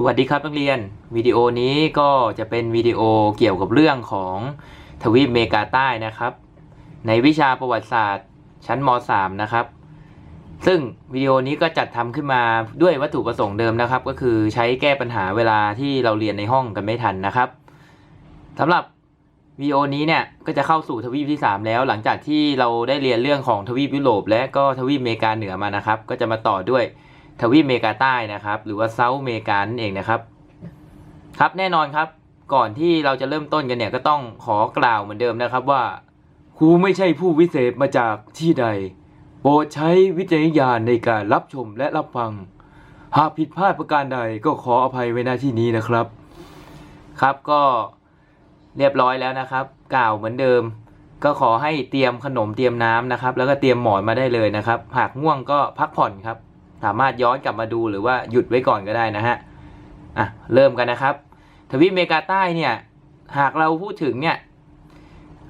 สวัสดีครับนักเรียนวิดีโอนี้ก็จะเป็นวิดีโอเกี่ยวกับเรื่องของทวีปเมกาใต้นะครับ ในวิชาประวัติศาสตร์ชั้นม .3 นะครับ ซึ่งวิดีโอนี้ก็จัดทำขึ้นมาด้วยวัตถุประสงค์เดิมนะครับ ก็คือใช้แก้ปัญหาเวลาที่เราเรียนในห้องกันไม่ทันนะครับสำหรับวิดีโอนี้เนี่ยก็จะเข้าสู่ทวีปที่ 3 แล้ว หลังจากที่เราได้เรียนเรื่องของทวีปยุโรปและก็ทวีปอเมริกาเหนือมานะครับ ก็จะมาต่อด้วย ทวีปเมกาใต้นะครับ หรือว่าเซาท์เมกานั่นเองนะครับ ครับแน่นอนครับ ก่อนที่เราจะเริ่มต้นกันเนี่ยก็ต้องขอกล่าวเหมือนเดิมนะครับว่าครูไม่ใช่ผู้วิเศษมาจากที่ใด โปรดใช้วิจารณญาณในการรับชมและรับฟัง หากผิดพลาดประการใดก็ขออภัยไว้ณที่นี้นะครับ ครับก็เรียบร้อยแล้วนะครับ กล่าวเหมือนเดิม ก็ขอให้เตรียมขนมเตรียมน้ำนะครับ แล้วก็เตรียมหมอนมาได้เลยนะครับ หากง่วงก็พักผ่อนครับ สามารถย้อนกลับมาดูหรือว่าหยุดไว้ก่อนก็ได้นะฮะอะเริ่มกันนะครับ ทวีปอเมริกาใต้เนี่ย หากเราพูดถึงเนี่ย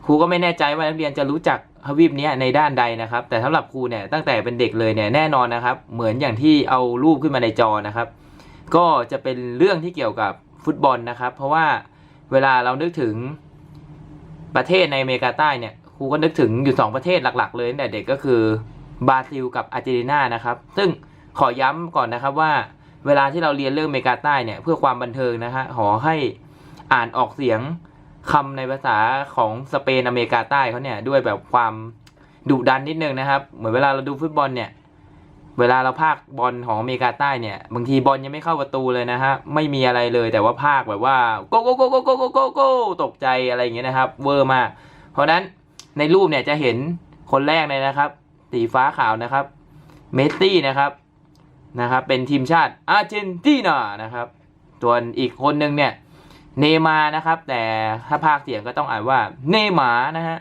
ครูก็ไม่แน่ใจว่านักเรียนจะรู้จักทวีปนี้ในด้านใดนะครับ แต่สำหรับครูเนี่ยตั้งแต่เป็นเด็กเลยเนี่ยแน่นอนนะครับ เหมือนอย่างที่เอารูปขึ้นมาในจอนะครับ ก็จะเป็นเรื่องที่เกี่ยวกับฟุตบอลนะครับ เพราะว่าเวลาเรานึกถึงประเทศในอเมริกาใต้เนี่ยครูก็นึกถึงอยู่สองประเทศหลัก ๆ เลยตั้งแต่เด็กก็คือบราซิลกับอาร์เจนตินานะครับ ซึ่ง ขอย้ำก่อนนะครับว่า เวลาที่เราเรียนเรื่องเมกาใต้เนี่ยเพื่อความบันเทิงนะฮะขอให้อ่านออกเสียงคำในภาษาของสเปนอเมริกาใต้เขาเนี่ยด้วยแบบความดุดันนิดนึงนะครับ เหมือนเวลาเราดูฟุตบอลเนี่ยเวลาเราพากบอลของอเมริกาใต้เนี่ยบางทีบอลยังไม่เข้าประตูเลยนะฮะไม่มีอะไรเลยแต่ว่าพากแบบว่าโกโกโกโกโกโกโกโกตกใจอะไรอย่างเงี้ยนะครับเวอร์มาก เพราะนั้นในรูปเนี่ยจะเห็นคนแรกเลยนะครับ สีฟ้าขาวนะครับ เมสซี่นะครับ นะครับเป็นทีมชาติอาร์เจนตินานะครับส่วนอีกคนหนึ่งเนี่ยเนมานะครับ แต่ถ้าพากย์เสียงก็ต้องอ่านว่าเนมานะฮะ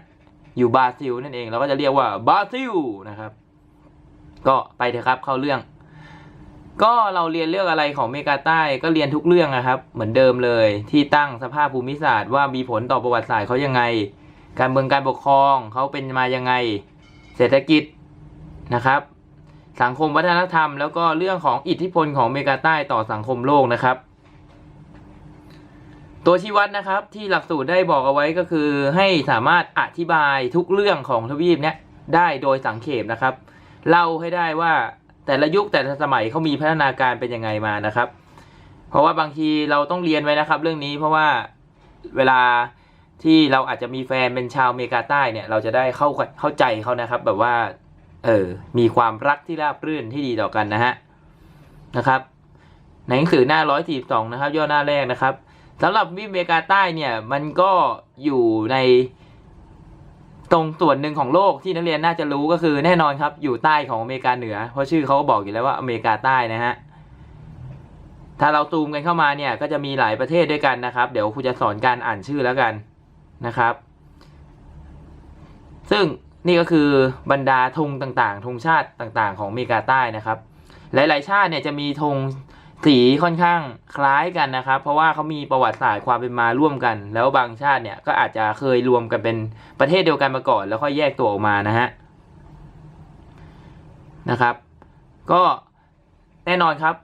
อยู่บราซิลนั่นเองเราก็จะเรียกว่าบราซิลนะครับ ก็ไปเถอะครับเข้าเรื่อง ก็เราเรียนเรื่องอะไรของเมกาใต้ก็เรียนทุกเรื่องนะครับ เหมือนเดิมเลย ที่ตั้งสภาพภูมิศาสตร์ว่ามีผลต่อประวัติศาสตร์เขายังไง การเมืองการปกครองเขาเป็นมายังไง เศรษฐกิจนะครับ สังคมวัฒนธรรม แล้วก็เรื่องของอิทธิพลของอเมริกาใต้ต่อสังคมโลกนะครับ ตัวชี้วัดนะครับที่หลักสูตรได้บอกเอาไว้ก็คือให้สามารถอธิบายทุกเรื่องของทวีปเนี้ยได้โดยสังเขปนะครับ เล่าให้ได้ว่าแต่ละยุคแต่ละสมัยเขามีพัฒนาการเป็นยังไงมานะครับ เพราะว่าบางทีเราต้องเรียนไว้นะครับ เรื่องนี้เพราะว่าเวลาที่เราอาจจะมีแฟนเป็นชาวอเมริกาใต้เนี่ย เราจะได้เข้าเข้าใจเขานะครับ แบบว่า เออมีความรักที่ราบรื่นที่ดีต่อกันนะฮะนะครับ ในหนังสือหน้าร้อยสี่สองนะครับ ย่อหน้าแรกนะครับสำหรับวิปอเมริกาใต้เนี่ย มันก็อยู่ในตรงส่วนหนึ่งของโลกที่นักเรียนน่าจะรู้ก็คือแน่นอนครับ อยู่ใต้ของอเมริกาเหนือ เพราะชื่อเขาก็บอกอยู่แล้วว่าอเมริกาใต้นะฮะถ้าเราซูมกันเข้ามาเนี่ย ก็จะมีหลายประเทศด้วยกันนะครับ เดี๋ยวครูจะสอนการอ่านชื่อแล้วกันนะครับ ซึ่ง นี่ก็คือบรรดาธงต่างๆธงชาติต่างๆ ของอเมริกาใต้นะครับ หลายๆชาติเนี่ยจะมีธงสีค่อนข้างคล้ายกันนะครับ เพราะว่าเขามีประวัติศาสตร์ความเป็นมาร่วมกัน แล้วบางชาติเนี่ยก็อาจจะเคยรวมกันเป็นประเทศเดียวกันมาก่อน แล้วค่อยแยกตัวออกมานะฮะนะครับ ก็แน่นอนครับ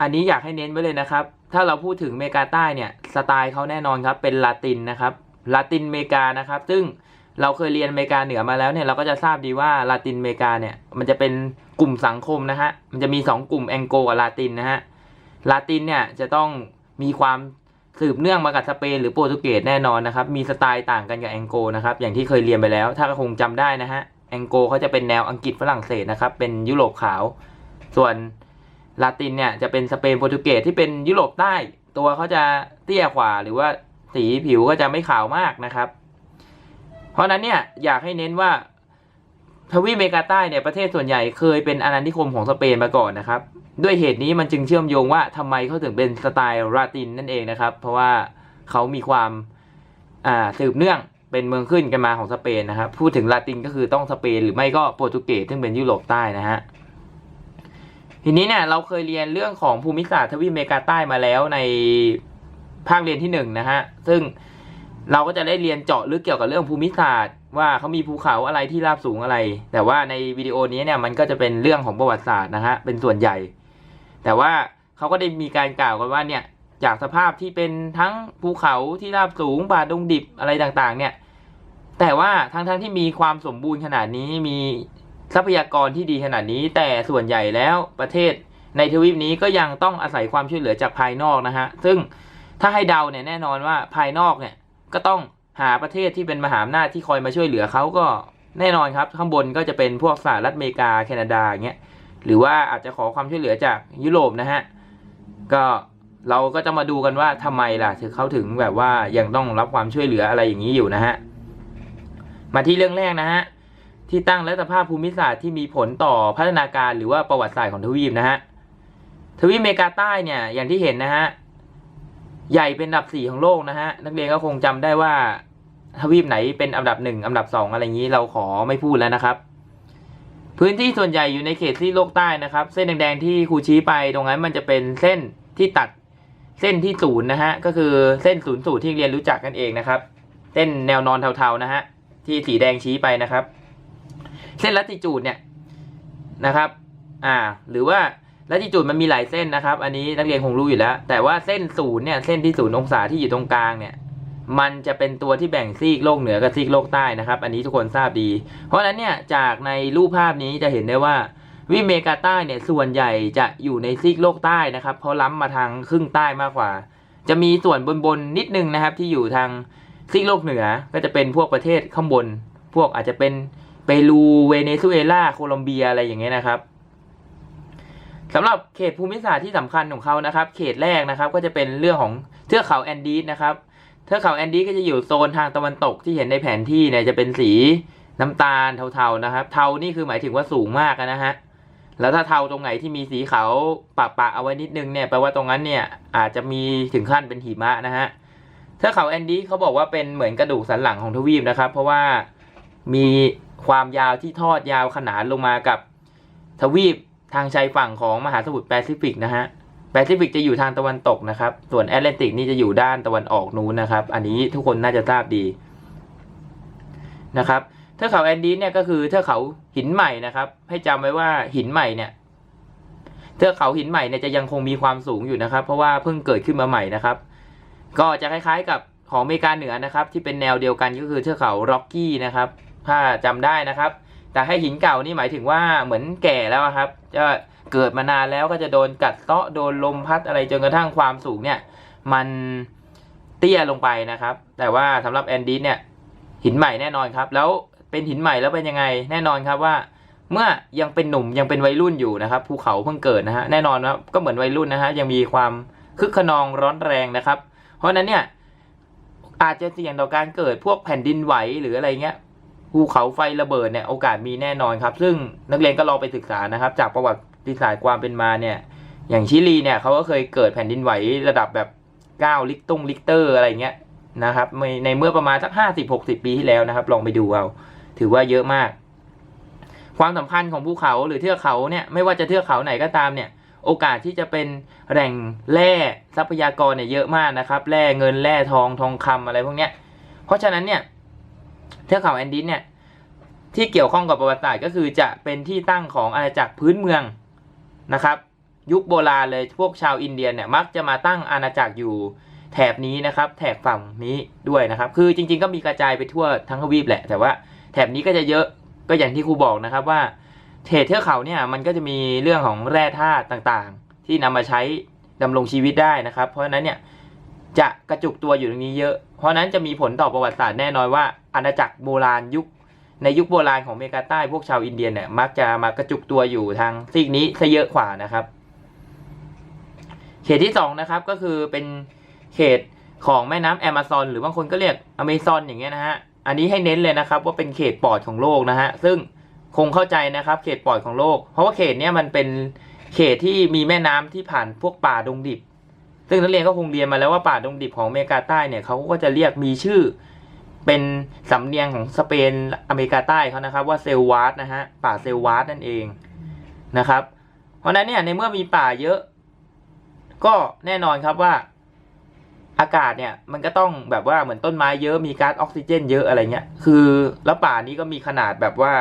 อันนี้อยากให้เน้นไว้เลยนะครับ ถ้าเราพูดถึงเมกาใต้เนี่ยสไตล์เขาแน่นอนครับเป็นลาตินนะครับลาตินเมกานะครับ ซึ่ง เราเคยเรียนอเมริกาเหนือมาแล้วเนี่ยเราก็จะทราบดีว่าลาตินอเมริกาเนี่ยมันจะเป็นกลุ่มสังคมนะฮะมันจะมีสองกลุ่มแองโกกับลาตินนะฮะลาตินเนี่ยจะต้องมีความสืบเนื่องมากับสเปนหรือโปรตุเกสแน่นอนนะครับ มีสไตล์ต่างกันกับแองโกนะครับอย่างที่เคยเรียนไปแล้ว ถ้าคงจำได้นะฮะแองโกเขาจะเป็นแนวอังกฤษฝรั่งเศสนะครับเป็นยุโรปขาว ส่วนลาตินเนี่ยจะเป็นสเปนโปรตุเกสที่เป็นยุโรปใต้ ตัวเขาจะเตี้ยกว่าหรือว่าสีผิวก็จะไม่ขาวมากนะครับ เพราะนั้นเนี่ยอยากให้เน้นว่าทวีปอเมริกาใต้เนี่ยประเทศส่วนใหญ่เคยเป็นอาณานิคมของสเปนมาก่อนนะครับ ด้วยเหตุนี้มันจึงเชื่อมโยงว่าทำไมเขาถึงเป็นสไตล์ลาตินนั่นเองนะครับ เพราะว่าเขามีความอ่าสืบเนื่องเป็นเมืองขึ้นกันมาของสเปนนะครับ พูดถึงลาตินก็คือต้องสเปนหรือไม่ก็โปรตุเกสซึ่งเป็นยุโรปใต้นะฮะทีนี้เนี่ยเราเคยเรียนเรื่องของภูมิศาสตร์ทวีปอเมริกาใต้มาแล้วในภาคเรียนที่หนึ่งนะฮะซึ่ง เราก็จะได้เรียนเจาะลึกเกี่ยวกับเรื่องภูมิศาสตร์ ว่าเขามีภูเขาอะไรที่ราบสูงอะไร แต่ว่าในวิดีโอนี้เนี่ยมันก็จะเป็นเรื่องของประวัติศาสตร์นะฮะเป็นส่วนใหญ่ แต่ว่าเขาก็ได้มีการกล่าวกันว่าเนี่ยจากสภาพที่เป็นทั้งภูเขาที่ราบสูงป่าดงดิบอะไรต่างๆ เนี่ย แต่ว่าทั้งๆทที่มีความสมบูรณ์ขนาดนี้มีทรัพยากรที่ดีขนาดนี้ แต่ส่วนใหญ่แล้วประเทศในทวีปนี้ก็ยังต้องอาศัยความช่วยเหลือจากภายนอกนะฮะซึ่งถ้าให้เดาเนี่ยแน่นอนว่าภายนอกเนี่ย ก็ต้องหาประเทศที่เป็นมหาอำนาจที่คอยมาช่วยเหลือเขาก็แน่นอนครับ ข้างบนก็จะเป็นพวกสหรัฐอเมริกาแคนาดาอย่างเงี้ยหรือว่าอาจจะขอความช่วยเหลือจากยุโรปนะฮะก็เราก็จะมาดูกันว่าทำไมล่ะถึงเขาถึงแบบว่ายังต้องรับความช่วยเหลืออะไรอย่างนี้อยู่นะฮะมาที่เรื่องแรกนะฮะที่ตั้งและสภาพภูมิศาสตร์ที่มีผลต่อพัฒนาการหรือว่าประวัติศาสตร์ของทวีปนะฮะทวีปอเมริกาใต้เนี่ยอย่างที่เห็นนะฮะ ใหญ่เป็นอันดับสี่ของโลกนะฮะ นักเรียนก็คงจำได้ว่าทวีปไหนเป็นอันดับหนึ่งอันดับสองอะไรอย่างนี้เราขอไม่พูดแล้วนะครับ พื้นที่ส่วนใหญ่อยู่ในเขตที่โลกใต้นะครับ เส้นแดงๆที่ครูชี้ไปตรงนั้นมันจะเป็นเส้นที่ตัดเส้นที่ศูนย์นะฮะก็คือเส้นศูนย์สูตรที่เรียนรู้จักกันเองนะครับ เส้นแนวนอนเทาๆนะฮะที่สีแดงชี้ไปนะครับ เส้นลัติจูดเนี่ยนะครับ อ่า หรือว่า แลัติจูดมันมีหลายเส้นนะครับ อันนี้นักเรียนคงรู้อยู่แล้ว แต่ว่าเส้นศูนย์เนี่ยเส้นที่ศูนย์องศาที่อยู่ตรงกลางเนี่ยมันจะเป็นตัวที่แบ่งซีกโลกเหนือกับซีกโลกใต้นะครับ อันนี้ทุกคนทราบดี เพราะฉะนั้นเนี่ยจากในรูปภาพนี้จะเห็นได้ว่าวิเมกาใต้เนี่ยส่วนใหญ่จะอยู่ในซีกโลกใต้นะครับเพราะล้ำมาทางครึ่งใต้มากกว่า จะมีส่วนบนบนๆนิดนึงนะครับที่อยู่ทางซีกโลกเหนือก็จะเป็นพวกประเทศข้างบน พวกอาจจะเป็นเปรูเวเนซุเอลาโคลอมเบียอะไรอย่างเงี้ยนะครับ สำหรับเขตภูมิศาสตร์ที่สำคัญของเขานะครับ เขตแรกนะครับก็จะเป็นเรื่องของเทือกเขาแอนดีสนะครับเทือกเขาแอนดีสก็จะอยู่โซนทางตะวันตกที่เห็นในแผนที่เนี่ยจะเป็นสีน้ำตาลเทาๆนะครับ เทานี่คือหมายถึงว่าสูงมากนะฮะแล้วถ้าเทาตรงไหนที่มีสีขาวปะปะๆเอาไว้นิดนึงเนี่ยแปลว่าตรงนั้นเนี่ยอาจจะมีถึงขั้นเป็นหิมะนะฮะเทือกเขาแอนดีสเขาบอกว่าเป็นเหมือนกระดูกสันหลังของทวีปนะครับ เพราะว่ามีความยาวที่ทอดยาวขนานลงมากับทวีป ทางชายฝั่งของมหาสมุทรแปซิฟิกนะฮะแปซิฟิกจะอยู่ทางตะวันตกนะครับ ส่วนแอตแลนติกนี่จะอยู่ด้านตะวันออกนู้นนะครับ อันนี้ทุกคนน่าจะทราบดีนะครับเทือกเขาแอนดีสเนี่ยก็คือเทือกเขาหินใหม่นะครับ ให้จำไว้ว่าหินใหม่เนี่ยเทือกเขาหินใหม่เนี่ยจะยังคงมีความสูงอยู่นะครับ เพราะว่าเพิ่งเกิดขึ้นมาใหม่นะครับ ก็จะคล้ายๆกับของอเมริกาเหนือนะครับ ที่เป็นแนวเดียวกันก็คือเทือกเขาร็อกกี้นะครับ ถ้าจำได้นะครับ แต่ให้หินเก่านี่หมายถึงว่าเหมือนแก่แล้วครับจะเกิดมานานแล้วก็จะโดนกัดเซาะโดนลมพัดอะไรจนกระทั่งความสูงเนี่ย มันเตี้ยลงไปนะครับ แต่ว่าสำหรับแอนดีสเนี่ยหินใหม่แน่นอนครับ แล้วเป็นหินใหม่แล้วเป็นยังไงแน่นอนครับว่า เมื่อยังเป็นหนุ่มยังเป็นวัยรุ่นอยู่นะครับภูเขาเพิ่งเกิดนะฮะแน่นอนครับก็เหมือนวัยรุ่นนะฮะยังมีความคึกขนองร้อนแรงนะครับ เพราะฉะนั้นเนี่ยอาจจะเสี่ยงต่อการเกิดพวกแผ่นดินไหวหรืออะไรเงี้ย ภูเขาไฟระเบิดเนี่ยโอกาสมีแน่นอนครับ ซึ่งนักเรียนก็ลองไปศึกษานะครับ จากประวัติศาสตร์ความเป็นมาเนี่ย อย่างชิลีเนี่ยเขาก็เคยเกิดแผ่นดินไหวระดับแบบ9ลิกตุงลิกเตอร์อะไรเงี้ยนะครับในเมื่อประมาณสักห้าสิบหกสิบปีที่แล้วนะครับ ลองไปดูเอาถือว่าเยอะมาก ความสำคัญของภูเขาหรือเทือกเขาเนี่ยไม่ว่าจะเทือกเขาไหนก็ตามเนี่ย โอกาสที่จะเป็นแหล่งแร่ทรัพยากรเนี่ยเยอะมากนะครับแร่เงินแร่ทองทองคำอะไรพวกเนี้ยเพราะฉะนั้นเนี่ย เทือกเขาแอนดีสเนี่ยที่เกี่ยวข้องกับประวัติศาสตร์ก็คือจะเป็นที่ตั้งของอาณาจักรพื้นเมืองนะครับ ยุคโบราณเลยพวกชาวอินเดียเนี่ยมักจะมาตั้งอาณาจักรอยู่แถบนี้นะครับ แถบฝั่งนี้ด้วยนะครับ คือจริง ๆ ก็มีกระจายไปทั่วทั้งทวีปแหละ แต่ว่าแถบนี้ก็จะเยอะก็อย่างที่ครูบอกนะครับว่าเขตเทือกเขาเนี่ยมันก็จะมีเรื่องของแร่ธาตุต่างๆ ที่นำมาใช้ดำรงชีวิตได้นะครับ เพราะฉะนั้นเนี่ยจะกระจุกตัวอยู่ตรงนี้เยอะ เพราะฉะนั้นจะมีผลต่อประวัติศาสตร์แน่นอนว่า อาณาจักรโบราณยุค ในยุคโบราณของเมกาใต้พวกชาวอินเดียเนี่ยมักจะมากระจุกตัวอยู่ทางซีกนี้ซะเยอะกว่านะครับ เขตที่สองนะครับก็คือเป็นเขตของแม่น้ำแอมะซอนหรือบางคนก็เรียกอเมซอนอย่างเงี้ยนะฮะอันนี้ให้เน้นเลยนะครับ ว่าเป็นเขตปอดของโลกนะฮะซึ่งคงเข้าใจนะครับ เขตปอดของโลก เพราะว่าเขตเนี้ยมันเป็นเขตที่มีแม่น้ำที่ผ่านพวกป่าดงดิบ ซึ่งนักเรียนก็คงเรียนมาแล้วว่าป่าดงดิบของอเมริกาใต้เนี่ยเขาก็จะเรียกมีชื่อ เป็นสำเนียงของสเปนอเมริกาใต้เขานะครับว่าเซลวาสนะฮะป่าเซลวาสนั่นเองนะครับ เพราะนั้นเนี่ยในเมื่อมีป่าเยอะ ก็แน่นอนครับว่าอากาศเนี่ยมันก็ต้องแบบว่าเหมือนต้นไม้เยอะมีก๊าซออกซิเจน เยอะอะไรเงี้ยคือแล้วป่านี้ก็มีขนาดแบบว่า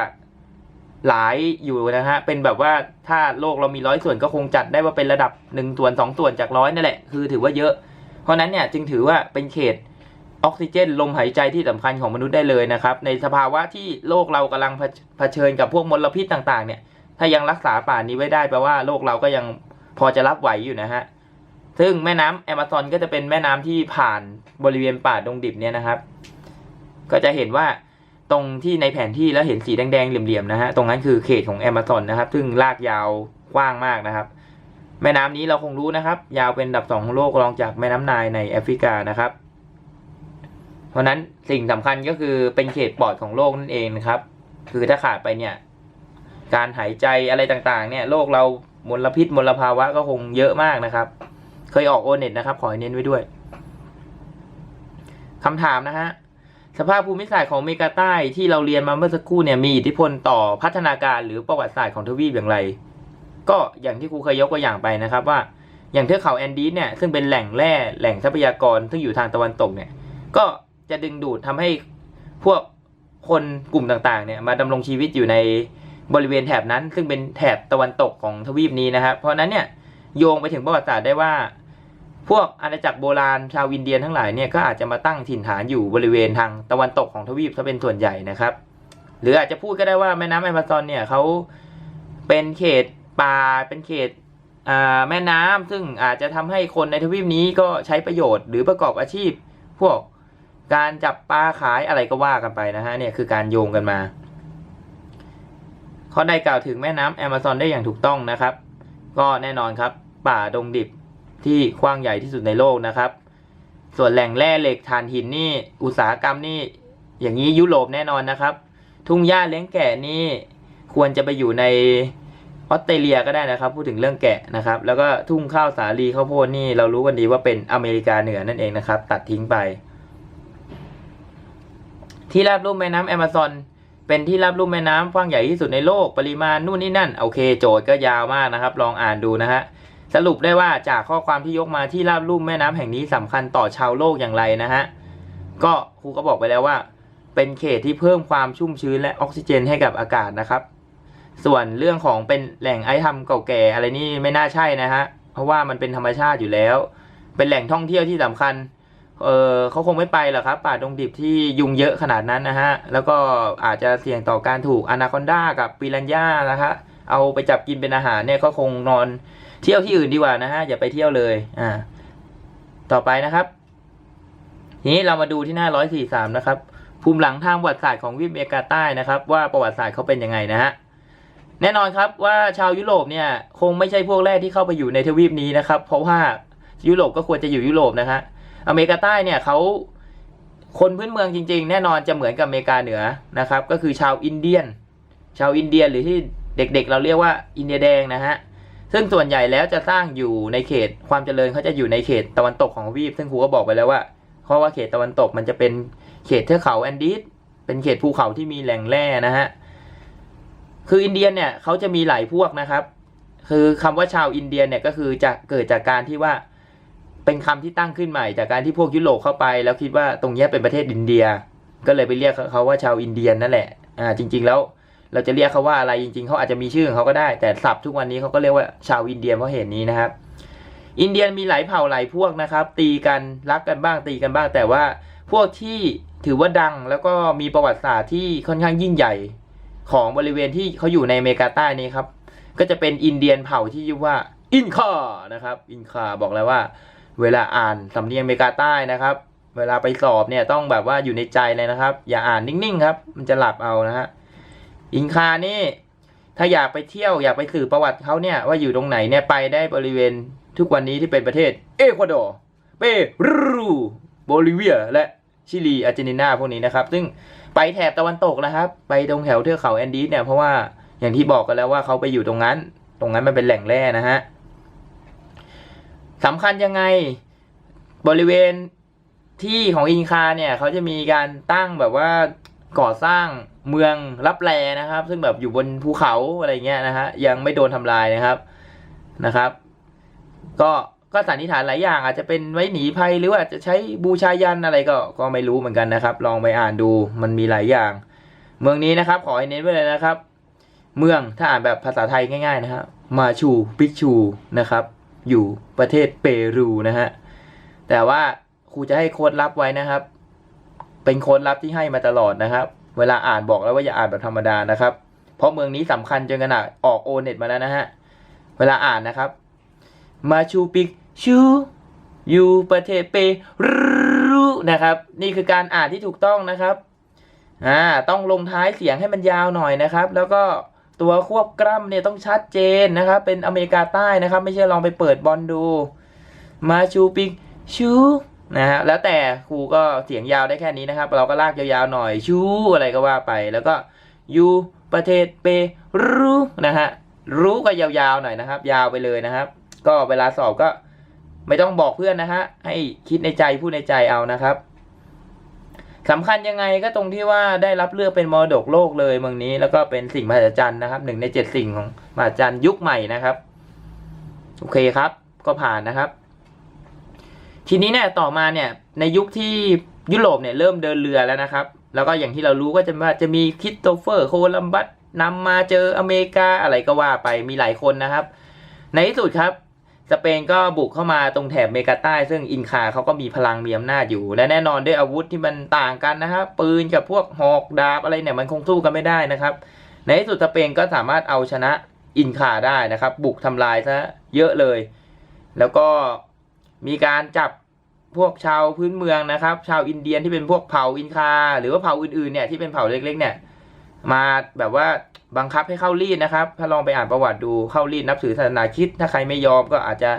หลายอยู่นะฮะเป็นแบบว่าถ้าโลกเรามีร้อยส่วนก็คงจัดได้ว่าเป็นระดับหนึ่งส่วนสองส่วนจากร้อยนั่นแหละคือถือว่าเยอะ เพราะนั้นเนี่ยจึงถือว่าเป็นเขต ออกซิเจนลมหายใจที่สำคัญของมนุษย์ได้เลยนะครับ ในสภาวะที่โลกเรากำลังเผชิญกับพวกมลพิษต่างๆ เนี่ย ถ้ายังรักษาป่านี้ไว้ได้แปลว่าโลกเราก็ยังพอจะรับไหวอยู่นะฮะซึ่งแม่น้ำแอมะซอนก็จะเป็นแม่น้ำที่ผ่านบริเวณป่าดงดิบเนี่ยนะครับ ก็จะเห็นว่าตรงที่ในแผนที่แล้วเห็นสีแดงๆเหลี่ยมๆนะฮะตรงนั้นคือเขตของแอมะซอนนะครับ ซึ่งลากยาวกว้างมากนะครับ แม่น้ำนี้เราคงรู้นะครับ ยาวเป็นอันดับสองของโลกรองจากแม่น้ำไนายในแอฟริกานะครับ เพราะนั้นสิ่งสำคัญก็คือเป็นเขตปลอดของโลกนั่นเองนะครับ คือถ้าขาดไปเนี่ย การหายใจอะไรต่างๆ เนี่ยโลกเรามลพิษมลภาวะก็คงเยอะมากนะครับ เคยออกโอเน็ตนะครับ ขอเน้นไว้ด้วยคำถามนะฮะสภาพภูมิศาสตร์ของเมกาใต้ที่เราเรียนมาเมื่อสักครู่เนี่ยมีอิทธิพลต่อพัฒนาการหรือประวัติศาสตร์ของทวีปอย่างไร ก็อย่างที่ครูเคยยกตัวอย่างไปนะครับว่า อย่างเทือกเขาแอนดีสเนี่ยซึ่งเป็นแหล่งแร่แหล่งทรัพยากรซึ่งอยู่ทางตะวันตกเนี่ย ก็ จะดึงดูดทำให้พวกคนกลุ่มต่างๆเนี่ยมาดำรงชีวิตอยู่ในบริเวณแถบนั้น ซึ่งเป็นแถบตะวันตกของทวีปนี้นะครับ เพราะนั้นเนี่ยโยงไปถึงประวัติศาสตร์ได้ว่า พวกอาณาจักรโบราณชาวอินเดียนทั้งหลายเนี่ยก็อาจจะมาตั้งถิ่นฐานอยู่บริเวณทางตะวันตกของทวีปถ้าเป็นส่วนใหญ่นะครับ หรืออาจจะพูดก็ได้ว่าแม่น้ำแอมะซอนเนี่ยเขาเป็นเขตป่าเป็นเขตแม่น้ำซึ่งอาจจะทำให้คนในทวีปนี้ก็ใช้ประโยชน์ หรือประกอบอาชีพ พวก การจับปลาขายอะไรก็ว่ากันไปนะฮะเนี่ยคือการโยงกันมาข้อใดกล่าวถึงแม่น้ำแอมะซอนได้อย่างถูกต้องนะครับ ก็แน่นอนครับ ป่าดงดิบที่กว้างใหญ่ที่สุดในโลกนะครับ ส่วนแหล่งแร่เหล็กถ่านหินนี่อุตสาหกรรมนี่อย่างนี้ยุโรปแน่นอนนะครับ ทุ่งหญ้าเลี้ยงแกะนี่ควรจะไปอยู่ในออสเตรเลียก็ได้นะครับ พูดถึงเรื่องแกะนะครับ แล้วก็ทุ่งข้าวสาลีข้าวโพดนี่เรารู้กันดีว่าเป็นอเมริกาเหนือนั่นเองนะครับ ตัดทิ้งไป ที่ราบลุ่มแม่น้ำแอมะซอนเป็นที่ราบลุ่มแม่น้ำกว้างใหญ่ที่สุดในโลกปริมาณนู่นนี่นั่น โอเค โจทย์ก็ยาวมากนะครับ ลองอ่านดูนะฮะสรุปได้ว่าจากข้อความที่ยกมาที่ราบลุ่มแม่น้ำแห่งนี้สำคัญต่อชาวโลกอย่างไรนะฮะก็ครูก็บอกไปแล้วว่า เป็นเขตที่เพิ่มความชุ่มชื้นและออกซิเจนให้กับอากาศนะครับ ส่วนเรื่องของเป็นแหล่งไอทำเก่าแก่อะไรนี่ไม่น่าใช่นะฮะเพราะว่ามันเป็นธรรมชาติอยู่แล้ว เป็นแหล่งท่องเที่ยวที่สำคัญ เออเขาคงไม่ไปหรอกครับ ป่าดงดิบที่ยุงเยอะขนาดนั้นนะฮะ แล้วก็อาจจะเสี่ยงต่อการถูกอนาคอนดากับปิรันย่านะฮะเอาไปจับกินเป็นอาหารเนี่ยก็คงนอนเที่ยวที่อื่นดีกว่านะฮะ อย่าไปเที่ยวเลยอ่าต่อไปนะครับ ทีนี้เรามาดูที่หน้า143นะครับ ภูมิหลังทางประวัติศาสตร์ของวิปอเมกาใต้นะครับ ว่าประวัติศาสตร์เขาเป็นยังไงนะฮะแน่นอนครับว่าชาวยุโรปเนี่ยคงไม่ใช่พวกแรกที่เข้าไปอยู่ในทวีปนี้นะครับ เพราะว่ายุโรปก็ควรจะอยู่ยุโรปนะฮะ อเมริกาใต้เนี่ยเขาคนพื้นเมืองจริง ๆ แน่นอนจะเหมือนกับอเมริกาเหนือนะครับ ก็คือชาวอินเดียน ชาวอินเดียหรือที่เด็กๆ เราเรียกว่าอินเดียแดงนะฮะซึ่งส่วนใหญ่แล้วจะสร้างอยู่ในเขตความเจริญเขาจะอยู่ในเขตตะวันตกของวีปซึ่งครูก็บอกไปแล้วว่าเพราะว่าเขตตะวันตกมันจะเป็นเขตเทือกเขาแอนดีสเป็นเขตภูเขาที่มีแหล่งแร่นะฮะคืออินเดียนเนี่ยเขาจะมีหลายพวกนะครับ คือคำว่าชาวอินเดียเนี่ยก็คือจะเกิดจากการที่ว่า เป็นคำที่ตั้งขึ้นใหม่จากการที่พวกยุโรปเข้าไป แล้วคิดว่าตรงนี้เป็นประเทศอินเดีย ก็เลยไปเรียกเขาว่าชาวอินเดียนนั่นแหละอ่าจริง ๆ แล้วเราจะเรียกเขาว่าอะไรจริง ๆเขาอาจจะมีชื่อของเขาก็ได้ แต่ศัพท์ทุกวันนี้เขาก็เรียกว่าชาวอินเดียเพราะเหตุนี้นะครับ อินเดียมีหลายเผ่าหลายพวกนะครับ ตีกันรักกันบ้างตีกันบ้าง แต่ว่าพวกที่ถือว่าดังแล้วก็มีประวัติศาสตร์ที่ค่อนข้างยิ่งใหญ่ของบริเวณที่เขาอยู่ในอเมริกาใต้นี้ครับ ก็จะเป็นอินเดียนเผ่าที่ชื่อว่าอินคานะครับ อินคาบอกแล้วว่า เวลาอ่านสำเนียงเมกาใต้นะครับ เวลาไปสอบเนี่ยต้องแบบว่าอยู่ในใจเลยนะครับ อย่าอ่านนิ่งๆครับ มันจะหลับเอานะฮะอินคานี่ ถ้าอยากไปเที่ยวอยากไปสืบประวัติเขาเนี่ยว่าอยู่ตรงไหนเนี่ยไปได้บริเวณทุกวันนี้ที่เป็นประเทศ เอกวาดอร์เปรูโบลิเวีย และชิลีอาร์เจนตินาพวกนี้นะครับ ซึ่งไปแถบตะวันตกนะครับ ไปตรงแถวเทือกเขาแอนดีสเนี่ยเพราะว่าอย่างที่บอกกันแล้วว่าเขาไปอยู่ตรงนั้น ตรงนั้นมันเป็นแหล่งแร่นะฮะ สำคัญยังไงบริเวณที่ของอินคาเนี่ยเขาจะมีการตั้งแบบว่าก่อสร้างเมืองรับแลนะครับ ซึ่งแบบอยู่บนภูเขาอะไรเงี้ยนะฮะยังไม่โดนทำลายนะครับนะครับ ก็ก็สันนิษฐานหลายอย่าง อาจจะเป็นไว้หนีภัยหรือว่าอาจจะใช้บูชายันอะไรก็ก็ไม่รู้เหมือนกันนะครับ ลองไปอ่านดูมันมีหลายอย่าง เมืองนี้นะครับ ขอให้เน้นไว้เลยนะครับ เมืองถ้าอ่านแบบภาษาไทยง่าย ๆ นะฮะมาชูปิกชูนะครับ อยู่ประเทศเปรูนะฮะ แต่ว่าครูจะให้โค้ดลับไว้นะครับ เป็นโค้ดลับที่ให้มาตลอดนะครับ เวลาอ่านบอกแล้วว่าอย่าอ่านแบบธรรมดานะครับ เพราะเมืองนี้สำคัญจนขนาดออกโอเน็ตมาแล้วนะฮะ เวลาอ่านนะครับ มาชูปิกชูอยู่ประเทศเปรูนะครับ นี่คือการอ่านที่ถูกต้องนะครับ อ่า ต้องลงท้ายเสียงให้มันยาวหน่อยนะครับ แล้วก็ ตัวควบกล้ำเนี่ยต้องชัดเจนนะครับ เป็นอเมริกาใต้นะครับ ไม่ใช่ลองไปเปิดบอลดู มาชูปิกชูนะฮะแล้วแต่ครูก็เสียงยาวได้แค่นี้นะครับ เราก็ลากยาวๆหน่อยชูอะไรก็ว่าไป แล้วก็ยูประเทศเปรูนะฮะรู้ก็ยาวๆหน่อยนะครับ ยาวไปเลยนะครับ ก็เวลาสอบก็ไม่ต้องบอกเพื่อนนะฮะให้คิดในใจพูดในใจเอานะครับ สำคัญยังไงก็ตรงที่ว่าได้รับเลือกเป็นมรดกโลกเลยเมืองนี้ แล้วก็เป็นสิ่งมหัศจรรย์นะครับหนึ่งในเจ็ดสิ่งของมหัศจรรย์ยุคใหม่นะครับ โอเคครับ ก็ผ่านนะครับ ทีนี้เนี่ยต่อมาเนี่ย ในยุคที่ยุโรปเนี่ยเริ่มเดินเรือแล้วนะครับ แล้วก็อย่างที่เรารู้ก็จะว่าจะมีคริสโตเฟอร์โคลัมบัสนำมาเจออเมริกาอะไรก็ว่าไปมีหลายคนนะครับ ในที่สุดครับ สเปนก็บุกเข้ามาตรงแถบเมกาใต้ ซึ่งอินคาเขาก็มีพลังมีอำนาจอยู่ และแน่นอนด้วยอาวุธที่มันต่างกันนะครับปืนกับพวกหอกดาบอะไรเนี่ยมันคงสู้กันไม่ได้นะครับ ในที่สุดสเปนก็สามารถเอาชนะอินคาได้นะครับ บุกทำลายซะเยอะเลย แล้วก็มีการจับพวกชาวพื้นเมืองนะครับ ชาวอินเดียนที่เป็นพวกเผ่าอินคา หรือว่าเผ่าอื่นๆเนี่ยที่เป็นเผ่าเล็กๆเนี่ย มาแบบว่าบังคับให้เข้ารีดนะครับ ถ้าลองไปอ่านประวัติดูเข้ารีดนับถือศาสนาคิด ถ้าใครไม่ยอมก็อาจจะ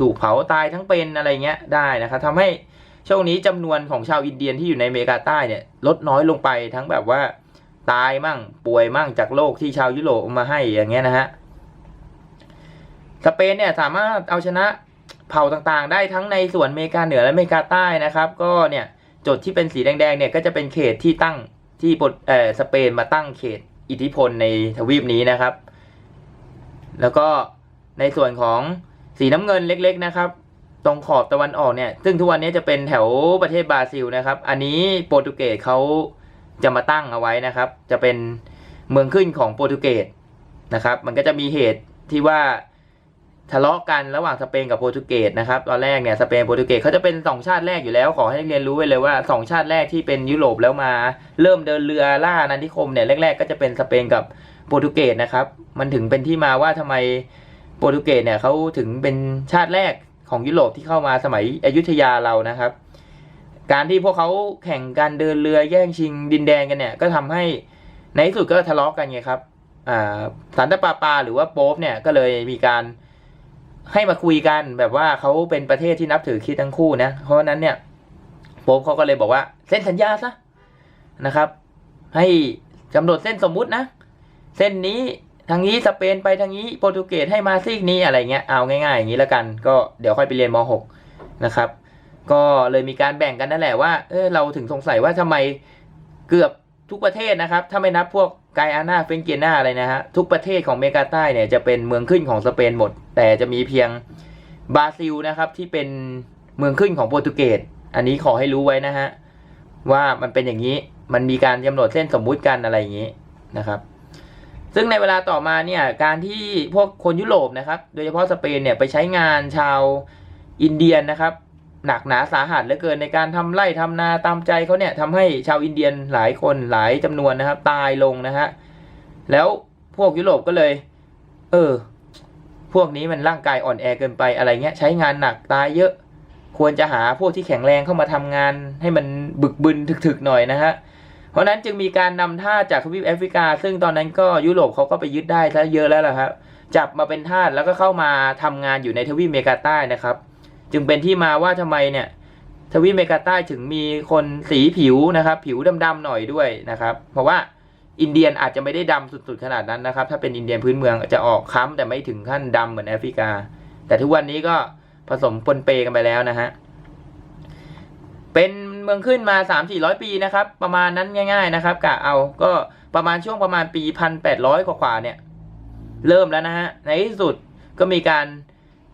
ถูกเผาตายทั้งเป็นอะไรเงี้ยได้นะครับทำให้ช่วงนี้จำนวนของชาวอินเดียนที่อยู่ในอเมริกาใต้เนี่ยลดน้อยลงไปทั้งแบบว่าตายมั่งป่วยมั่งจากโรคที่ชาวยุโรปมาให้อย่างเงี้ยนะฮะสเปนเนี่ยสามารถเอาชนะเผ่าต่างๆ ได้ทั้งในส่วนอเมริกาเหนือและอเมริกาใต้นะครับ ก็เนี่ยจุดที่เป็นสีแดงๆเนี่ยก็จะเป็นเขตที่ตั้ง ที่ปดเอ่อสเปนมาตั้งเขตอิทธิพลในทวีปนี้นะครับ แล้วก็ในส่วนของสีน้ำเงินเล็ก ๆ นะครับ ตรงขอบตะวันออกเนี่ย ซึ่งทุกวันนี้จะเป็นแถวประเทศบราซิลนะครับ อันนี้โปรตุเกสเขาจะมาตั้งเอาไว้นะครับ จะเป็นเมืองขึ้นของโปรตุเกสนะครับ มันก็จะมีเหตุที่ว่า ทะเลาะกันระหว่างสเปนกับโปรตุเกสนะครับตอนแรกเนี่ยสเปนโปรตุเกสเขาจะเป็นสองชาติแรกอยู่แล้ว ขอให้เรียนรู้ไว้เลยว่าสองชาติแรกที่เป็นยุโรปแล้วมา เริ่มเดินเรือล่าอาณานิคมเนี่ยแรกๆ ก็จะเป็นสเปนกับโปรตุเกสนะครับมันถึงเป็นที่มาว่าทำไมโปรตุเกสเนี่ยเขาถึงเป็นชาติแรกของยุโรปที่เข้ามาสมัยอยุธยาเรานะครับ การที่พวกเขาแข่งการเดินเรือแย่งชิงดินแดนกันเนี่ยก็ทำให้ในที่สุดก็ทะเลาะกันไงครับอ่าสันตปาปาหรือว่าโป๊ปเนี่ยก็เลยมีการ ให้มาคุยกันแบบว่าเขาเป็นประเทศที่นับถือคริดทั้งคู่นะเพราะนั้นเนี่ยโป๊ปเขาก็เลยบอกว่าเส้นสัญญาซะนะครับ ให้กำหนดเส้นสมมุตินะ เส้นนี้ทางนี้สเปนไปทางนี้โปรตุเกสให้มาซีกนี้อะไรเงี้ยเอาง่ายๆอย่างนี้แล้วกัน ก็เดี๋ยวค่อยไปเรียนม .6 นะครับ ก็เลยมีการแบ่งกันนั่นแหละว่าเออเราถึงสงสัยว่าทำไมเกือบทุกประเทศนะครับ ถ้าไม่นับพวก ไกอานาเฟนเกียนาอะไรนะฮะ ทุกประเทศของเมกาใต้เนี่ยจะเป็นเมืองขึ้นของสเปนหมด แต่จะมีเพียงบราซิลนะครับ ที่เป็นเมืองขึ้นของโปรตุเกสอันนี้ขอให้รู้ไว้นะฮะ ว่ามันเป็นอย่างนี้มันมีการกำหนดเส้นสมมุติกันอะไรอย่างนี้นะครับ ซึ่งในเวลาต่อมาเนี่ยการที่พวกคนยุโรปนะครับ โดยเฉพาะสเปนเนี่ยไปใช้งานชาวอินเดียนนะครับ หนักหนาสาหัสเหลือเกินในการทำไร่ทำนาตามใจเขาเนี่ยทำให้ชาวอินเดียนหลายคนหลายจำนวนนะครับ ตายลงนะฮะแล้วพวกยุโรปก็เลย เออ พวกนี้มันร่างกายอ่อนแอเกินไปอะไรเงี้ย ใช้งานหนักตายเยอะ ควรจะหาพวกที่แข็งแรงเข้ามาทำงาน ให้มันบึกบึนถึกๆหน่อยนะฮะเพราะนั้นจึงมีการนำทาสจากทวีปแอฟริกา ซึ่งตอนนั้นก็ยุโรปเขาก็ไปยึดได้ซะเยอะแล้วล่ะครับจับมาเป็นทาสแล้วก็เข้ามาทำงานอยู่ในทวีปเมกาใต้นะครับ จึงเป็นที่มาว่าทำไมเนี่ย ทวีปเมกาใต้ถึงมีคนสีผิวนะครับ ผิวดำๆหน่อยด้วยนะครับ เพราะว่าอินเดียนอาจจะไม่ได้ดำสุดๆขนาดนั้นนะครับ ถ้าเป็นอินเดียนพื้นเมืองจะออกค้ำแต่ไม่ถึงขั้นดำเหมือนแอฟริกา แต่ทุกวันนี้ก็ผสมปนเปกันไปแล้วนะฮะเป็นเมืองขึ้นมา 3 4 0 0 ปีนะครับ ประมาณนั้นง่าย ๆนะครับกะเอาก็ประมาณช่วงประมาณปี 1,800 กว่าๆเนี่ย เริ่มแล้วนะฮะ ในที่สุดก็มีการ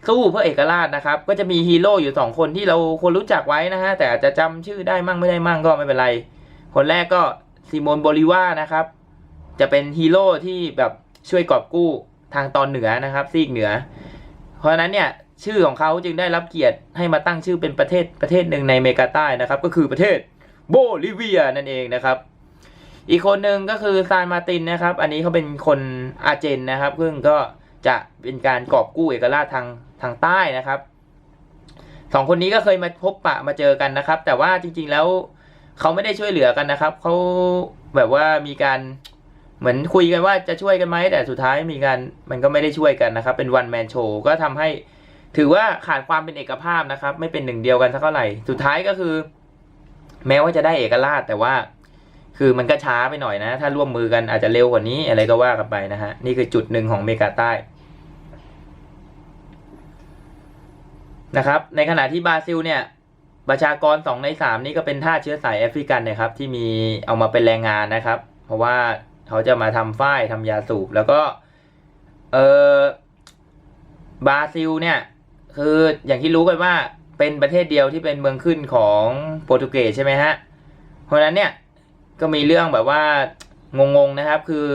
สู้เพื่อเอกราชนะครับ ก็จะมีฮีโร่อยู่สองคนที่เราควรรู้จักไว้นะฮะ แต่อาจจะจำชื่อได้มั่งไม่ได้มั่งก็ไม่เป็นไร คนแรกก็ซิโมนโบลิวานะครับ จะเป็นฮีโร่ที่แบบช่วยกอบกู้ทางตอนเหนือนะครับ ซีกเหนือ เพราะฉะนั้นเนี่ยชื่อของเขาจึงได้รับเกียรติให้มาตั้งชื่อเป็นประเทศประเทศหนึ่งในอเมริกาใต้นะครับ ก็คือประเทศโบลิเวียนั่นเองนะครับ อีกคนหนึ่งก็คือซานมาตินนะครับ อันนี้เขาเป็นคนอาเจนนะครับ ซึ่งก็จะเป็นการกอบกู้เอกราชทาง ทางใต้นะครับสองคนนี้ก็เคยมาพบปะมาเจอกันนะครับ แต่ว่าจริง ๆแล้วเขาไม่ได้ช่วยเหลือกันนะครับเขาแบบว่ามีการเหมือนคุยกันว่าจะช่วยกันไหมแต่สุดท้ายมีการมันก็ไม่ได้ช่วยกันนะครับ เป็นวันแมนโชว์ก็ทำให้ถือว่าขาดความเป็นเอกภาพนะครับ ไม่เป็นหนึ่งเดียวกันสักเท่าไหร่ สุดท้ายก็คือ แม้ว่าจะได้เอกราชแต่ว่า คือมันก็ช้าไปหน่อยนะ ถ้าร่วมมือกันอาจจะเร็วกว่านี้อะไรก็ว่ากันไปนะฮะนี่คือจุดหนึ่งของเมกาใต้ นะครับ ในขณะที่บราซิลเนี่ยประชากรสองในสามนี่ก็เป็นทาเชื้อสายแอฟริกันนะครับ ที่มีเอามาเป็นแรงงานนะครับ เพราะว่าเขาจะมาทำฝ้ายทำยาสูบ แล้วก็เออบราซิลเนี่ยคืออย่างที่รู้กันว่าเป็นประเทศเดียวที่เป็นเมืองขึ้นของโปรตุเกสใช่ไหมฮะ เพราะฉะนั้นเนี่ยก็มีเรื่องแบบว่างงๆนะครับ คือ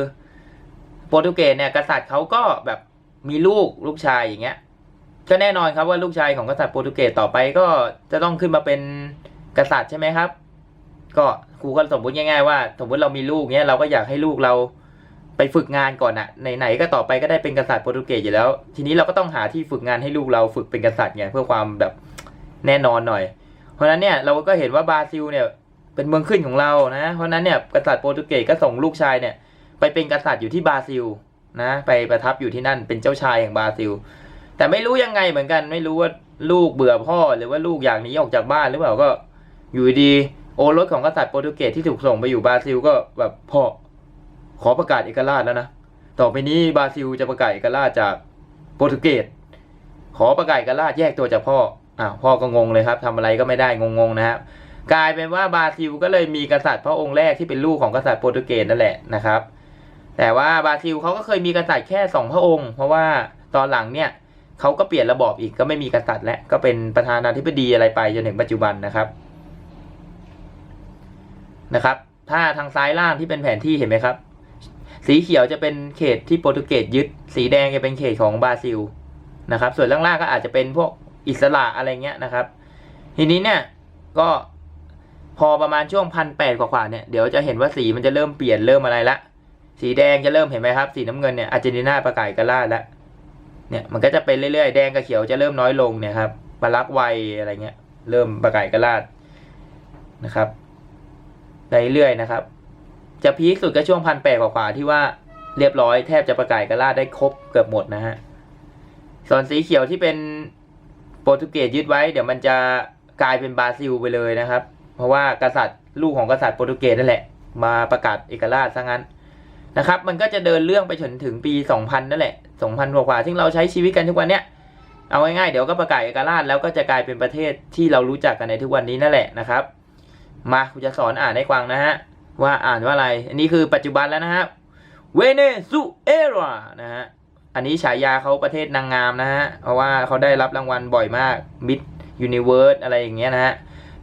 โปรตุเกสเนี่ยกษัตริย์เขาก็แบบมีลูกลูกชายอย่างเงี้ย ก็แน่นอนครับว่าลูกชายของกษัตริย์โปรตุเกสต่อไปก็จะต้องขึ้นมาเป็นกษัตริย์ใช่ไหมครับ ก็ครูก็สมมติง่ายๆว่า สมมติเรามีลูกเนี้ยเราก็อยากให้ลูกเราไปฝึกงานก่อนอะไหนๆก็ต่อไปก็ได้เป็นกษัตริย์โปรตุเกสอยู่แล้ว ทีนี้เราก็ต้องหาที่ฝึกงานให้ลูกเราฝึกเป็นกษัตริย์ไงเพื่อความแบบแน่นอนหน่อย เพราะนั้นเนี่ยเราก็เห็นว่าบราซิลเนี่ยเป็นเมืองขึ้นของเรานะ เพราะฉะนั้นเนี่ยกษัตริย์โปรตุเกสก็ส่งลูกชายเนี่ยไปเป็นกษัตริย์อยู่ที่บราซิลนะ ไปประทับอยู่ที่นั่นเป็นเจ้าชายแห่งบราซิล แต่ไม่รู้ยังไงเหมือนกัน ไม่รู้ว่าลูกเบื่อพ่อ หรือว่าลูกอยากหนีออกจากบ้านหรือเปล่าก็อยู่ดีโอรสของกษัตริย์โปรตุเกสที่ถูกส่งไปอยู่บราซิลก็แบบพ่อขอประกาศเอกราชแล้วนะต่อไปนี้บราซิลจะประกาศเอกราชจากโปรตุเกสขอประกาศเอกราชแยกตัวจากพ่ออ้าวพ่อก็งงเลยครับทำอะไรก็ไม่ได้งงๆนะครับกลายเป็นว่าบราซิลก็เลยมีกษัตริย์พระองค์แรกที่เป็นลูกของกษัตริย์โปรตุเกสนั่นแหละนะครับ แต่ว่าบราซิลเขาก็เคยมีกษัตริย์แค่สองพระองค์ เพราะว่าตอนหลังเนี่ย เขาก็เปลี่ยนระบอบอีกก็ไม่มีกษัตริย์แล้วก็เป็นประธานาธิบดีอะไรไปจนถึงปัจจุบันนะครับนะครับ ถ้าทางซ้ายล่างที่เป็นแผนที่เห็นไหมครับ สีเขียวจะเป็นเขตที่โปรตุเกสยึด สีแดงจะเป็นเขตของบราซิลนะครับ ส่วนล่างๆก็อาจจะเป็นพวกอิสระอะไรเงี้ยนะครับ ทีนี้เนี่ยก็พอประมาณช่วงพันแปดกว่าๆเนี่ยเดี๋ยวจะเห็นว่าสีมันจะเริ่มเปลี่ยนเริ่มอะไรละ สีแดงจะเริ่มเห็นไหมครับ สีน้ำเงินเนี่ยอาร์เจนตินาประกาศกาลาแล้ว เนี่ยมันก็จะเป็นเรื่อยๆ แดงกับเขียวจะเริ่มน้อยลงเนี่ยครับปารักไวอะไรเงี้ย เริ่มประกาศกาลาดนะครับไปเรื่อยๆนะครับ จะพีคสุดก็ช่วงพันแปดกว่าๆที่ว่าเรียบร้อยแทบจะประกาศกาลาดได้ครบเกือบหมดนะฮะส่วนสีเขียวที่เป็นโปรตุเกสยึดไว้ เดี๋ยวมันจะกลายเป็นบราซิลไปเลยนะครับ เพราะว่ากษัตริย์ลูกของกษัตริย์โปรตุเกสนั่นแหละ มาประกาศเอกราชซะงั้นนะครับ มันก็จะเดินเรื่องไปจนถึงปี 2000 นั่นแหละ 2000กว่าๆซึ่งเราใช้ชีวิตกันทุกวันเนี้ยเอาง่ายๆเดี๋ยวก็ประกาศเอกราชแล้วก็จะกลายเป็นประเทศที่เรารู้จักกันในทุกวันนี้นั่นแหละนะครับ มาคุณจะสอนอ่านให้ฟังนะฮะว่าอ่านว่าอะไร อันนี้คือปัจจุบันแล้วนะฮะเวเนซุเอลานะฮะอันนี้ฉายาเขาประเทศนางงามนะฮะเพราะว่าเขาได้รับรางวัลบ่อยมากมิดยูนิเวิร์สอะไรอย่างเงี้ยนะฮะ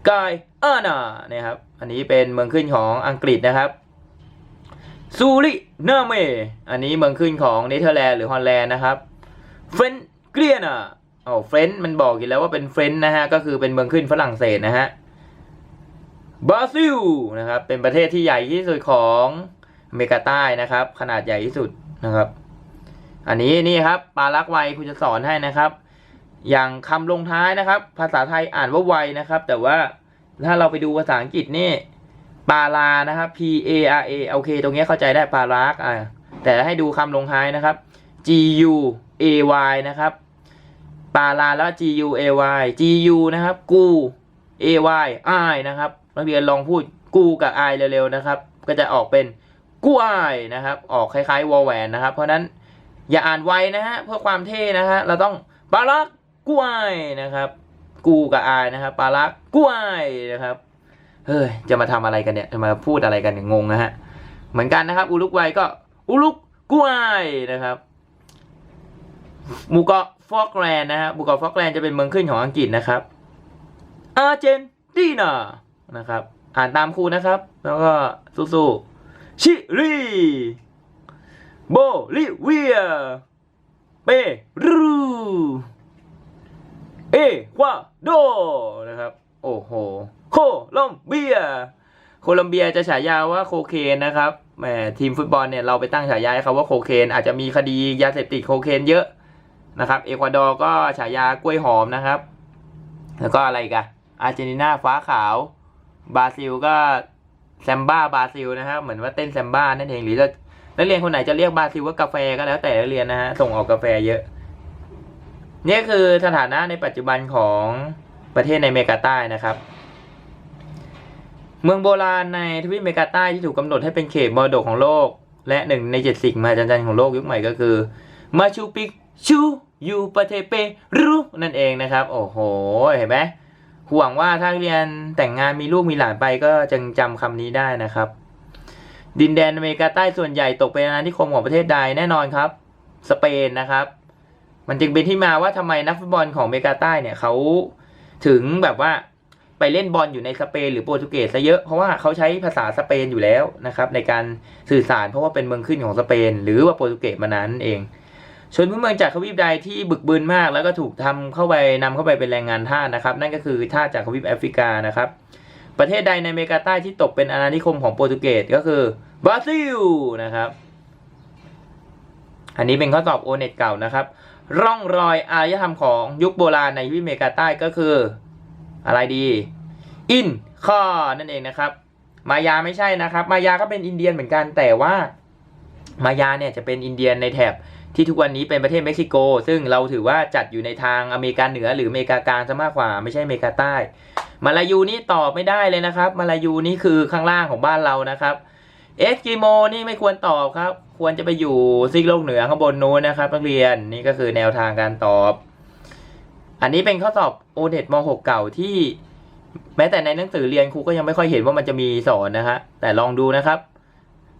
กายอานาเนี่ยครับอันนี้เป็นเมืองขึ้นของอังกฤษนะครับ ซูริเนเมอันนี้เมืองขึ้นของเนเธอร์แลนด์หรือฮอลแลนด์นะครับเฟรนเกรียนาอ๋อเฟรนมันบอกอยู่แล้วว่าเป็นเฟรนนะฮะ ก็คือเป็นเมืองขึ้นฝรั่งเศสนะฮะบราซิลนะครับ เป็นประเทศที่ใหญ่ที่สุดของอเมริกาใต้นะครับ ขนาดใหญ่ที่สุดนะครับ อันนี้นี่ครับปาลักไวคุณจะสอนให้นะครับ อย่างคำลงท้ายนะครับ ภาษาไทยอ่านว่าไวนะครับ แต่ว่าถ้าเราไปดูภาษาอังกฤษนี่ ปาลานะครับ P A R A โอเค ตรงนี้เข้าใจได้ปาลักอ่าแต่ให้ดูคำลงท้ายนะครับ G U A Y นะครับ ปาลาแล้ว G U A Y G U นะครับ กู A Y I นะครับนักเรียนลองพูดกูกับ I เร็วๆนะครับ ก็จะออกเป็นกูไอนะครับ ออกคล้ายๆวอลแหวนนะครับ เพราะนั้นอย่าอ่านไวนะฮะเพื่อความเท่นะฮะเราต้องปาลักกล้วยนะครับ กูกับอายนะครับปาลักกล้วยนะครับ เฮ้ยจะมาทำอะไรกันเนี่ยจะมาพูดอะไรกันเนี่ยงงนะฮะเหมือนกันนะครับ อุลุกไวก็อุลุกกวยนะครับหมู่เกาะฟอกแลนด์นะครับหมู่เกาะฟอกแลนด์จะเป็นเมืองขึ้นของอังกฤษนะครับอาร์เจนตินานะครับ อ่านตามครูนะครับ แล้วก็สู้ๆชิลีโบลิเวียเปรูเอควาโดนะครับ โอ้โห โคลอมเบีย โคลอมเบียจะฉายาว่าโคเคนนะครับแหมทีมฟุตบอลเนี่ยเราไปตั้งฉายาให้เขาว่าโคเคน อาจจะมีคดียาเสพติดโคเคนเยอะนะครับเอกวาดอร์ก็ฉายากล้วยหอมนะครับ แล้วก็อะไรกันอาร์เจนตินาฟ้าขาวบราซิลก็แซมบ้าบราซิลนะครับเหมือนว่าเต้นแซมบ้านั่นเองหรือจะนักเรียนคนไหนจะเรียกบราซิลว่ากาแฟก็แล้วแต่นักเรียนนะฮะส่งออกกาแฟเยอะนี่คือสถานะในปัจจุบันของประเทศในเมกาใต้นะครับ เมืองโบราณในทวีปอเมริกาใต้ที่ถูกกำหนดให้เป็นเขตมรดกของโลก และหนึ่งในเจ็ดสิ่งมหัศจรรย์ของโลกยุคใหม่ก็คือมาชูปิกชูยูปเทเปรูนั่นเองนะครับ โอ้โหเห็นไหมหวังว่าถ้าเรียนแต่งงานมีลูกมีหลานไปก็จึงจำคำนี้ได้นะครับ ดินแดนอเมริกาใต้ส่วนใหญ่ตกเป็นอาณานิคมของประเทศใดแน่นอนครับ สเปนนะครับ มันจึงเป็นที่มาว่าทำไมนักฟุตบอลของอเมริกาใต้เนี่ยเขาถึงแบบว่า ไปเล่นบอลอยู่ในสเปนหรือโปรตุเกสซะเยอะ เพราะว่าเขาใช้ภาษาสเปนอยู่แล้วนะครับในการสื่อสารเพราะว่าเป็นเมืองขึ้นของสเปน หรือว่าโปรตุเกสมานานนั่นเอง ชนพื้นเมืองจากทวีปใดที่บึกบึนมาก แล้วก็ถูกทำเข้าไปนำเข้าไปเป็นแรงงานทาสนะครับ นั่นก็คือทาสจากทวีปแอฟริกานะครับ ประเทศใดในอเมริกาใต้ที่ตกเป็นอาณานิคมของโปรตุเกสก็คือบราซิลนะครับอันนี้เป็นข้อสอบโอเน็ตเก่านะครับ ร่องรอยอารยธรรมของยุคโบราณในทวีปอเมริกาใต้ก็คือ อะไรดี อินคอนั่นเองนะครับ มายาไม่ใช่นะครับ มายาก็เป็นอินเดียนเหมือนกันแต่ว่ามายาเนี่ยจะเป็นอินเดียนในแถบที่ทุกวันนี้เป็นประเทศเม็กซิโก ซึ่งเราถือว่าจัดอยู่ในทางอเมริกาเหนือหรืออเมริกากลางซะมากกว่าไม่ใช่อเมริกาใต้ มาลายูนี่ตอบไม่ได้เลยนะครับ มาลายูนี่คือข้างล่างของบ้านเรานะครับ เอสกิโมนี่ไม่ควรตอบครับ ควรจะไปอยู่ซีกโลกเหนือข้างบนนู้นนะครับนักเรียนนี่ก็คือแนวทางการตอบ อันนี้เป็นข้อสอบโอเน็ตม .6 เก่าที่ แม้แต่ในหนังสือเรียนครูก็ยังไม่ค่อยเห็นว่ามันจะมีสอนนะฮะแต่ลองดูนะครับ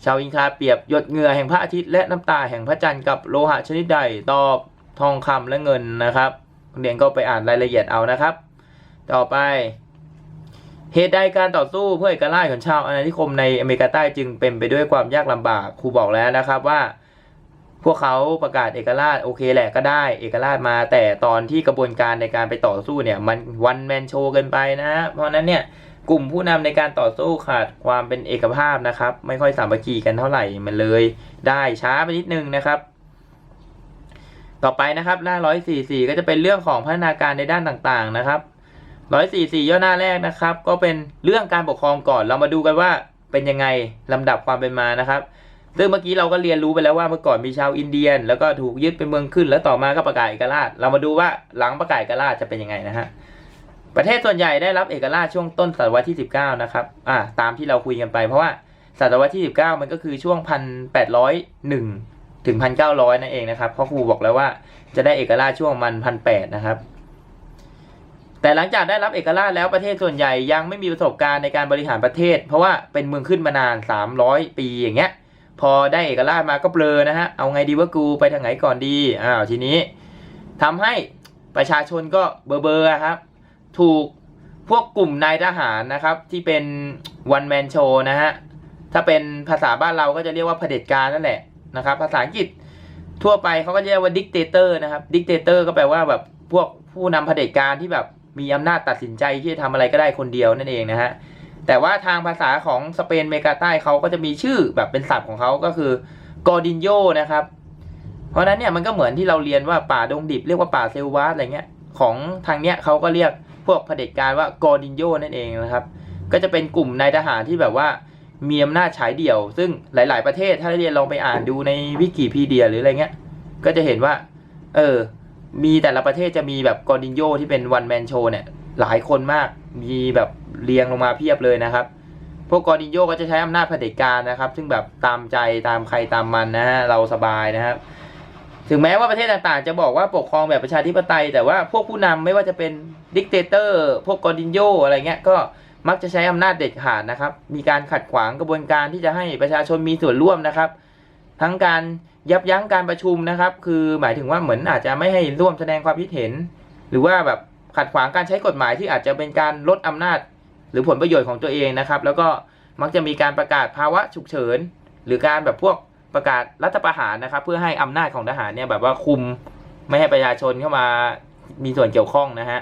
ชาวอินคาเปรียบหยดเหงื่อแห่งพระอาทิตย์และน้ำตาแห่งพระจันทร์กับโลหะชนิดใดตอบทองคำและเงินนะครับเรียนก็ไปอ่านรายละเอียดเอานะครับ ต่อไปเหตุใดการต่อสู้เพื่อเอกราชของชาวอาณานิคมในอเมริกาใต้จึงเป็นไปด้วยความยากลำบากครูบอกแล้วนะครับว่า พวกเขาประกาศเอกราชโอเคแหละก็ได้เอกราชมา แต่ตอนที่กระบวนการในการไปต่อสู้เนี่ย มันวันแมนโชว์เกินไปนะฮะเพราะนั้นเนี่ยกลุ่มผู้นำในการต่อสู้ขาดความเป็นเอกภาพนะครับ ไม่ค่อยสามัคคีกันเท่าไหร่มันเลย ได้ช้าไปนิดนึงนะครับ ต่อไปนะครับหน้า 144 ก็จะเป็นเรื่องของพัฒนาการในด้านต่างๆนะครับ 144 ย่อหน้าแรกนะครับ ก็เป็นเรื่องการปกครองก่อนเรามาดูกันว่าเป็นยังไงลำดับความเป็นมานะครับ ซึ่งเมื่อกี้เราก็เรียนรู้ไปแล้วว่าเมื่อก่อนมีชาวอินเดียน แล้วก็ถูกยึดเป็นเมืองขึ้น แล้วต่อมาก็ประกาศเอกราช เรามาดูว่าหลังประกาศเอกราชจะเป็นยังไงนะฮะประเทศส่วนใหญ่ได้รับเอกราชช่วงต้นศตวรรษที่ 19 นะครับอ่าตามที่เราคุยกันไปเพราะว่าศตวรรษที่ 19 มันก็คือช่วง 1801 ถึง 1900 นั่นเองนะครับเพราะครูบอกแล้วว่าจะได้เอกราชช่วงมัน 1,800 นะครับ แต่หลังจากได้รับเอกราชแล้วประเทศส่วนใหญ่ยังไม่มีประสบการณ์ในการบริหารประเทศ เพราะว่าเป็นเมืองขึ้นมานาน 300 ปีอย่างเงี้ย พอได้เอกราชมาก็เบลอนะฮะ เอาไงดีว่ากูไปทางไหนก่อนดี อ้าวทีนี้ทำให้ประชาชนก็เบอเบอร์ครับ ถูกพวกกลุ่มนายทหารนะครับ ที่เป็นวันแมนโชนะฮะ ถ้าเป็นภาษาบ้านเราก็จะเรียกว่าเผด็จการนั่นแหละนะครับ ภาษาอังกฤษทั่วไปเขาก็เรียกว่าดิกเตเตอร์นะครับดิกเตเตอร์ก็แปลว่าแบบพวกผู้นำเผด็จการที่แบบมีอำนาจตัดสินใจที่จะทำอะไรก็ได้คนเดียวนั่นเองนะฮะ แต่ว่าทางภาษาของสเปนเมกาใต้เขาก็จะมีชื่อแบบเป็นศัพท์ของเขาก็คือกอดินโยนะครับ เพราะนั้นเนี่ยมันก็เหมือนที่เราเรียนว่าป่าดงดิบเรียกว่าป่าเซลวาสอะไรเงี้ยของทางเนี้ยเขาก็เรียกพวกเผด็จการว่ากอดินโยนั่นเองนะครับ ก็จะเป็นกลุ่มนายทหารที่แบบว่ามีอำนาจฉายเดี่ยว ซึ่งหลาย ๆ ประเทศถ้าเรียนลองไปอ่านดูในวิกิพีเดียหรืออะไรเงี้ย ก็จะเห็นว่า เออ มีแต่ละประเทศจะมีแบบกอดินโยที่เป็นวันแมนโชเนี่ยหลายคนมาก มีแบบเรียงลงมาเพียบเลยนะครับ พวกกอดินโยก็จะใช้อำนาจเผด็จการนะครับ ซึ่งแบบตามใจตามใครตามมันนะฮะเราสบายนะครับ ถึงแม้ว่าประเทศต่างๆ จะบอกว่าปกครองแบบประชาธิปไตย แต่ว่าพวกผู้นำไม่ว่าจะเป็นดิกเตเตอร์ พวกกอดินโยอะไรเงี้ยก็มักจะใช้อำนาจเด็ดขาดนะครับ มีการขัดขวางกระบวนการที่จะให้ประชาชนมีส่วนร่วมนะครับ ทั้งการยับยั้งการประชุมนะครับ คือหมายถึงว่าเหมือนอาจจะไม่ให้ร่วมแสดงความคิดเห็น หรือว่าแบบ ขัดขวางการใช้กฎหมายที่อาจจะเป็นการลดอำนาจ หรือผลประโยชน์ของตัวเองนะครับ แล้วก็มักจะมีการประกาศภาวะฉุกเฉิน หรือการแบบพวกประกาศรัฐประหารนะครับ เพื่อให้อำนาจของทหารเนี่ยแบบว่าคุมไม่ให้ประชาชนเข้ามามีส่วนเกี่ยวข้องนะฮะ